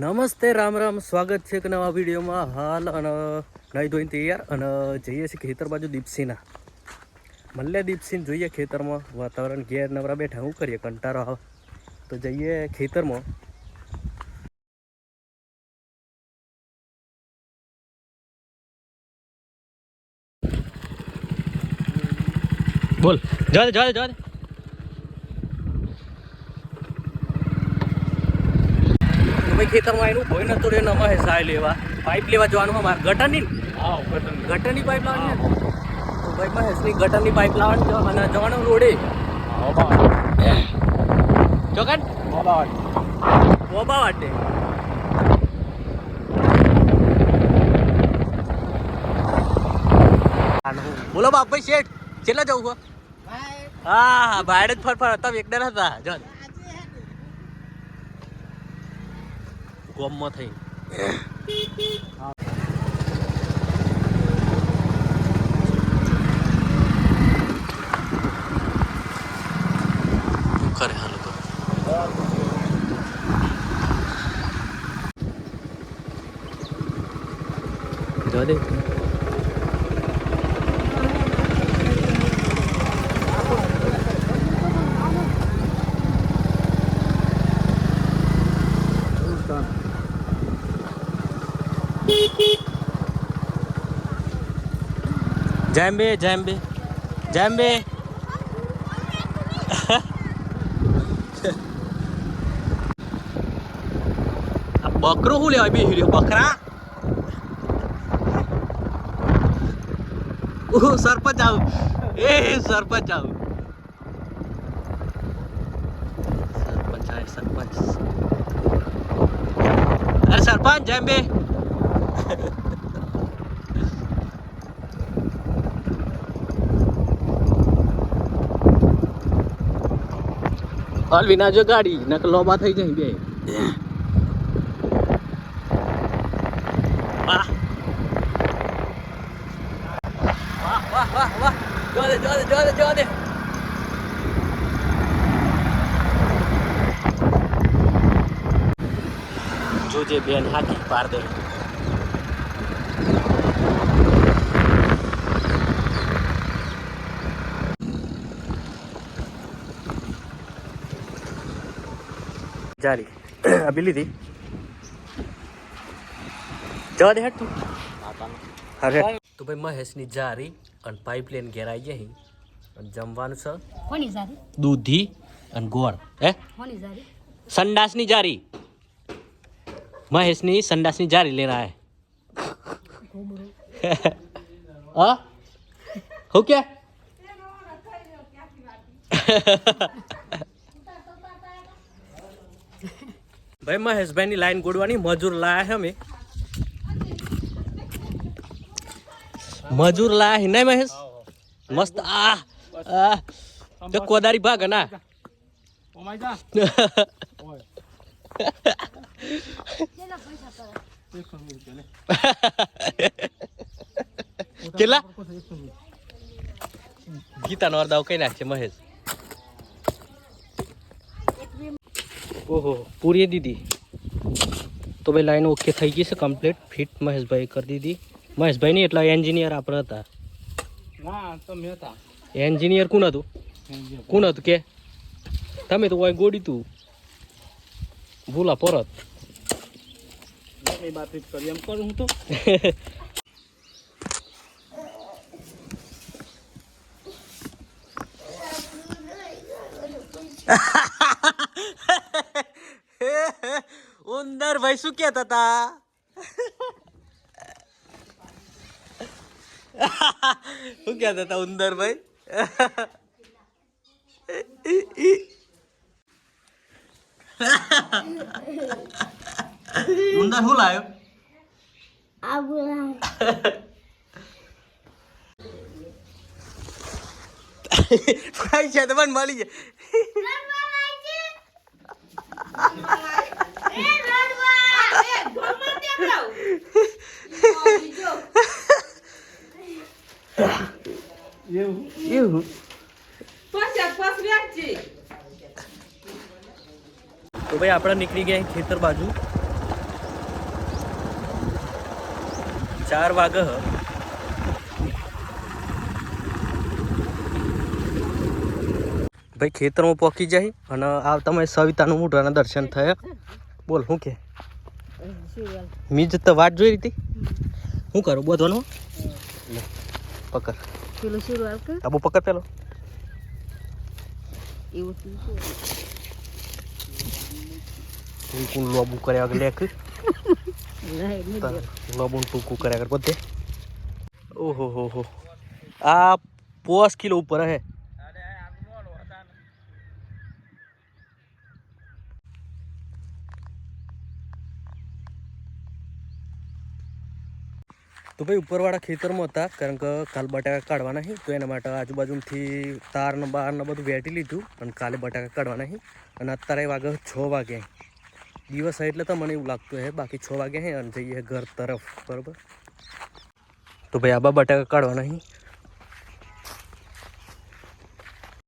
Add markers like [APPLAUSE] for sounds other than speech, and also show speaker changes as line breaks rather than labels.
નમસ્તે, રામ રામ. સ્વાગત છે એક નવા વિડીયોમાં. હાલ અને નાઈ ધોઈને તૈયાર અને જઈએ છીએ ખેતર બાજુ દીપસિંહના મલ્લે દીપસિંહ જોઈએ ખેતરમાં. વાતાવરણ ઘેર નવરા બેઠા. શું કરીએ? કંટારો આવે. તો જઈએ ખેતરમાં. બોલ. જા જા જા ભાઈ ખેતરમાં એનું કોઈ નતું રે અમારે સાય લેવા. પાઇપ લેવા જવાનું અમારે. ગટરની ને? ગટરની. પાઇપ લાવવાની ને? તો ભાઈ મહેશની ગટરની પાઇપ લાવવાની અને જવાનું રોડે. ચોકન? ઓબા વાટે બોલો બાપભાઈ શેઠ કેટલા જવું હા હા ભાડે જ ફર ફર હતા એકદમ હતા જો. ગોમમાં થઈ. કરે હા લોકો જામ્બે જામ્બે જામ્બે આ બકરો શું લેવા બે હીરો બકરા ઓહ સરપંચ આવ એ સરપંચ આવ સરપંચ આય સરપંચ અરે સરપંચ જામ્બે હાલ વિના જો ગાડી નક લોબા થઈ જાય બે વાહ વાહ વાહ વાહ વાહ જો દે જો દે જો દે જો દે જોજે બેન હાકી પાર દે જારી અભી લીધી જવા દે હેડ તું અરે તો ભાઈ મહેશની જારી અને પાઇપલાઇન ઘેર આવી જાય અને જમવાનું છે
કોની સારી
દૂધી અને ગોળ હે
કોની સારી
સંડાસની જારી મહેશની સંડાસની જારી લેના હે હા હું કે [LAUGHS] [LAUGHS] ભાઈ, મહેશભાઈની લાઈન ગોડવાની મજૂર લાયા છે અમે. મજૂર લાયા નહીં મહેશ? મસ્ત આ તો કોદારી ભાગ ના. [LAUGHS] કેટલા? ગીતા નો અર્ધાવ કઈ નાખશે મહેશ? ઓહો પૂરી દીધી. તો ભાઈ લાઈન ઓકે થઈ ગઈ છે કમ્પ્લીટ ફિટ મહેશભાઈ કરી દીધી. મહેશભાઈ નહીં એટલા એન્જિનિયર આપણે હતા.
ના તમે હતા.
એન્જિનિયર કોણ હતું? કોણ હતું કે? તમે તો કોઈ ગોડી તું. ભૂલા પરત.
કરી એમ કરું હું તો. [LAUGHS]
ઉંદર ભાઈ શું કહેતા હતા [LAUGHS] શું કહેતા હતા ઉંદર ભાઈ [LAUGHS] ઉંદર શું લાયો [LAUGHS] ભાઈ છે તો પણ મળી જાય
એવું
તો ભાઈ આપણે નીકળી ગયા ખેતર બાજુ. ચાર વાગે ભાઈ ખેતરમાં પહોંચી જાય અને આ તમે સવિતાનું મોઢાના દર્શન થયા. બોલ, શું કે? મીજ તો વાટ જોઈ હતી શું કરું બોધવાનું લે પકડ
પેલું શરૂ આવ કે
આબુ પકડ પેલો
એવું થયું છે.
તું કોણ લોબુ કર્યા વગર લેખ
નહીં, નહીં
તાર
દેખ.
લોબુન ટૂંકું કર્યા વગર બધે ઓહો હો હો આ પોસ કિલો ઉપર હે તો ભાઈ ઉપરવાળા ખેતરમાં હતા, કારણ કે કાલ બટાકા કાઢવાના છે, તો એના માટે આજુબાજુથી તાર ને બાર ને બધું વેટી લીધું, અને કાલે બટાકા કાઢવાના છે, અને અત્યારે વાગે છ વાગે. દિવસ એટલે તો મને એવું લાગતું હે બાકી છ વાગે હે અને જઈએ ઘર તરફ, બરાબર? તો ભાઈ આબા બટાકા કાઢવાના છે.